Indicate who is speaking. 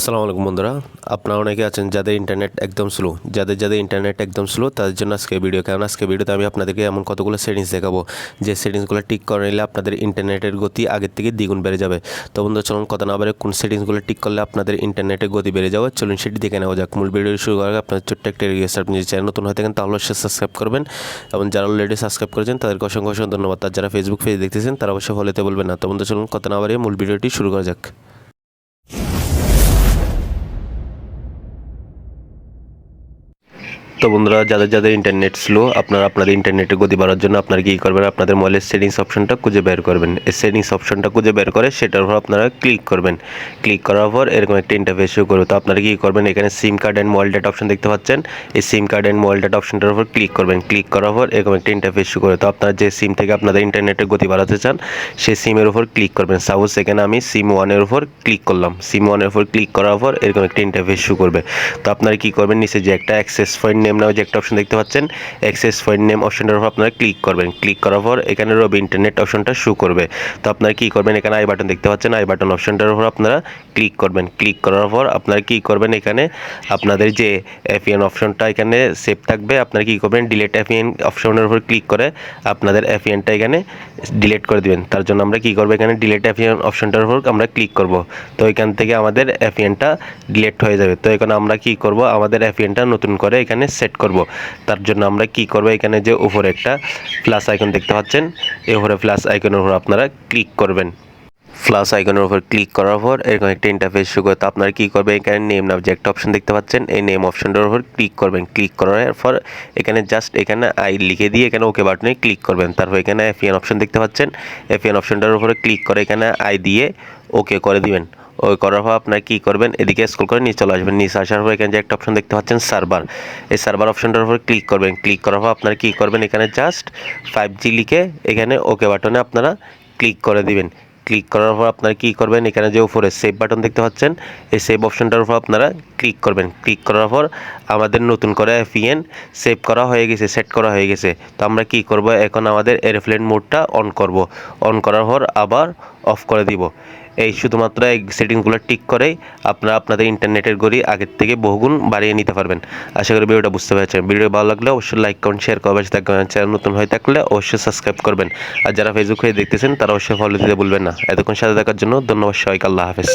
Speaker 1: আসসালামু আলাইকুম বন্ধুরা। আপনারা অনেকে আছেন যাদের ইন্টারনেট একদম স্লো যাদের যাদের ইন্টারনেট একদম স্লো তাদের জন্য আজকে ভিডিও কারণ আজকে ভিডিওতে আমি আপনাদেরকে এমন কতগুলো সেটিংস দেখাবো। যে সেটিংসগুলো ঠিক করে নিলে আপনাদের ইন্টারনেটের গতি আগের থেকে দ্বিগুণ বেড়ে যাবে। তো বন্ধু চলুন কথা না বারে কোন সেটিংসগুলো ঠিক করলে আপনাদের ইন্টারনেটের গতি বেড়ে যাবে। চলুন সেটি দেখে নেওয়া যাক। মূল ভিডিও শুরু করার আগে আপনার ছোট্ট একটা রিকোয়েস্ট আপনি যদি চ্যানেল নতুন হয়ে থাকেন তাহলে অবশ্যই সাবস্ক্রাইব করবেন এবং যারা অলরেডি সাবস্ক্রাইব করেছেন, তাদেরকে অসংখ্য অসংখ্য ধন্যবাদ। আর যারা ফেসবুক পেজ দেখতেছেন, তারা অবশ্যই ফলোতে বলবেন না। তো বন্ধু চলুন কথা না বাড়িয়ে মূল ভিডিওটি শুরু করা যাক। তো বন্ধুরা, যাদের যাদের ইন্টারনেট স্লো আপনারা আপনাদের ইন্টারনেটের গতি বাড়ার জন্য আপনারা কী করবেন? আপনাদের মোবাইলের সেটিংস অপশনটা খুঁজে বের করবেন। এই সেটিংস অপশনটা খুঁজে বের করে সেটার উপর আপনারা ক্লিক করবেন। ক্লিক করার পর এরকম একটা ইন্টারফেস শো করবে। তো আপনারা কী করবেন? এখানে SIM card and mobile data option দেখতে পাচ্ছেন। এই SIM card and mobile data অপশনটার উপর ক্লিক করবেন। ক্লিক করার পর এরকম একটা ইন্টারফেস শো করবে তো আপনারা যে সিম থেকে আপনাদের ইন্টারনেটের গতি বাড়াতে চান, সেই সিমের উপর ক্লিক করবেন। সাপোজ এখানে আমি সিম ওয়ানের উপর ক্লিক করলাম। সিম ওয়ানের উপর ক্লিক করার পর এরকম একটা ইন্টারফেস শো করবে। তো আপনারা কী করবেন? নিচে যে একটা অ্যাক্সেস পয়েন্ট নেম নাও যে একটা অপশন দেখতে পাচ্ছেন অ্যাক্সেস পয়েন্ট নেম অপশনটার উপর আপনারা ক্লিক করবেন। ক্লিক করার পর এখানে রবি ইন্টারনেট অপশনটা শো করবে। তো আপনারা কী করবেন? এখানে আই বাটন দেখতে পাচ্ছেন আই বাটন অপশনটার উপর আপনারা ক্লিক করবেন। ক্লিক করার পর আপনারা কী করবেন? এখানে আপনাদের যে এফিএন অপশনটা এখানে সেভ থাকবে। আপনারা কী করবেন? ডিলেট এফিএন অপশনের উপর ক্লিক করে আপনাদের এফিএনটা এখানে ডিলিট করে দিবেন। তার জন্য আমরা কী করব? এখানে ডিলেট এফিএন অপশনটার উপর আমরা ক্লিক করব। তো এখান থেকে আমাদের এফিএনটা ডিলেট হয়ে যাবে। তো এখানে আমরা কী করব? আমাদের এফিএনটা নতুন করে এখানে সেট করব। তার জন্য আমরা কি করব? এখানে যে উপরে একটা প্লাস আইকন দেখতে পাচ্ছেন, এই উপরে প্লাস আইকনের উপর আপনারা ক্লিক করবেন। প্লাস আইকনের উপর ক্লিক করার পর এরকম একটা ইন্টারফেস শুরু করে তো আপনারা কী করবেন? এখানে নেম নাম যে একটা অপশন দেখতে পাচ্ছেন, এই নেম অপশনটার উপর ক্লিক করবেন। ক্লিক করার পর এখানে জাস্ট এখানে আই লিখে দিয়ে এখানে ওকে বাটনে ক্লিক করবেন। তারপর এখানে এফিএন অপশন দেখতে পাচ্ছেন এফিএন অপশনটার উপরে ক্লিক করে এখানে আই দিয়ে ওকে করে দিবেন। ওই করার পর আপনার কী করবেন? এদিকে স্ক্রল করে নিচে চলে আসবেন। নিচে আসার পর এখানে যে একটা অপশন দেখতে পাচ্ছেন সার্ভার এই সার্ভার অপশনটার উপর ক্লিক করবেন। ক্লিক করার পর আপনারা কী করবেন? এখানে জাস্ট ফাইভ জি লিখে এখানে ওকে বাটনে আপনারা ক্লিক করে দিবেন। ক্লিক করার পর আপনারা কী করবেন? এখানে যে উপরে সেভ বাটন দেখতে পাচ্ছেন, এই সেভ অপশনটার উপর আপনারা ক্লিক করবেন। ক্লিক করার পর আমাদের নতুন করে এফিএন সেভ করা হয়ে গেছে সেট করা হয়ে গেছে। তো আমরা কী করব? এখন আমাদের এরোপ্লেন মোডটা অন করব। অন করার পর আবার অফ করে দিব। এই শুধুমাত্র এই সেটিংগুলো ঠিক করেই আপনারা আপনাদের ইন্টারনেটের গড়ি আগের থেকে বহুগুণ বাড়িয়ে নিতে পারবেন। আশা করি ভিডিওটা বুঝতে পেরেছেন। ভিডিও ভালো লাগলে অবশ্যই লাইক কমেন্ট শেয়ার করবেন থাকবেন। চ্যানেল নতুন হয়ে থাকলে অবশ্যই সাবস্ক্রাইব করবেন। আর যারা ফেসবুক হয়ে দেখতেছেন, তারা অবশ্যই ফলো দিতে ভুলবেন না। এতক্ষণ সাথে দেখার জন্য ধন্যবাদ সবাইকে। আল্লাহ হাফেজ।